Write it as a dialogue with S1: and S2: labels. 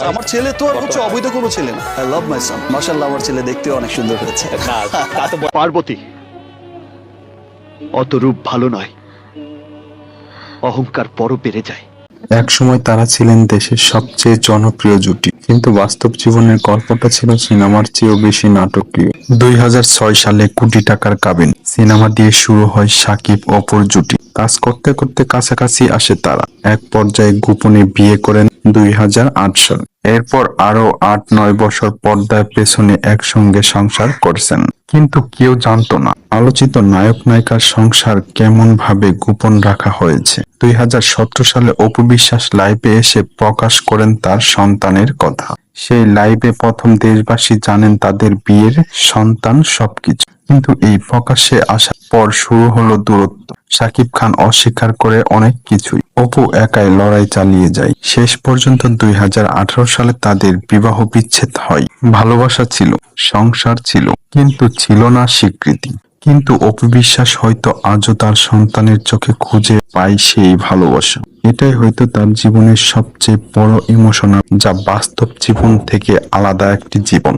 S1: আমার ছেলে তো আর হচ্ছে অবৈধ কোনো ছেলে না। আই লাভ মাই সন মাশাআল্লাহ আমার ছেলে দেখতেও অনেক সুন্দর হয়েছে।
S2: না তা তো বল-
S3: পার্বতী অত রূপ ভালো নয়। অহংকার বড় বেড়ে যায়।
S4: একসময় তারা ছিলেন দেশের সবচেয়ে জনপ্রিয় জুটি। কিন্তু বাস্তব জীবনের গল্পটা ছিল সিনেমার চেয়েও বেশি নাটকীয়। দুই হাজার ছয় সালে কোটি টাকার কাবিন। সিনেমা দিয়ে শুরু হয় সাকিব অপর জুটি। কাজ করতে করতে কাছাকাছি আসে তারা। এক পর্যায়ে গোপনে বিয়ে করেন দুই হাজার সালে। এরপর আরও আট নয় বছর পর্দার পেছনে একসঙ্গে সংসার করছেন। কিন্তু কেউ জানতো না, আলোচিত নায়ক নায়িকার সংসার কেমন ভাবে গোপন রাখা হয়েছে। দুই হাজার সতেরো সালে অপু বিশ্বাস লাইভে এসে প্রকাশ করেন তার সন্তানের কথা। সেই লাইভে প্রথম দেশবাসী জানেন তাদের বিয়ের সন্তান সবকিছু। কিন্তু এই প্রকাশ্যে আসার পর শুরু হলো দূরত্ব। সাকিব খান অস্বীকার করে অনেক কিছুই। অপু একাই লড়াই চালিয়ে যায়। শেষ পর্যন্ত দুই হাজার আঠারো সালে তাদের বিবাহ বিচ্ছেদ হয়। ভালোবাসা ছিল, সংসার ছিল, কিন্তু ছিল না স্বীকৃতি। কিন্তু অপু বিশ্বাস হয়তো আজও তার সন্তানের চোখে খুঁজে পায় সেই ভালোবাসা। এটাই হয়তো তার জীবনের সবচেয়ে বড় ইমোশনাল, যা বাস্তব জীবন থেকে আলাদা একটি জীবন।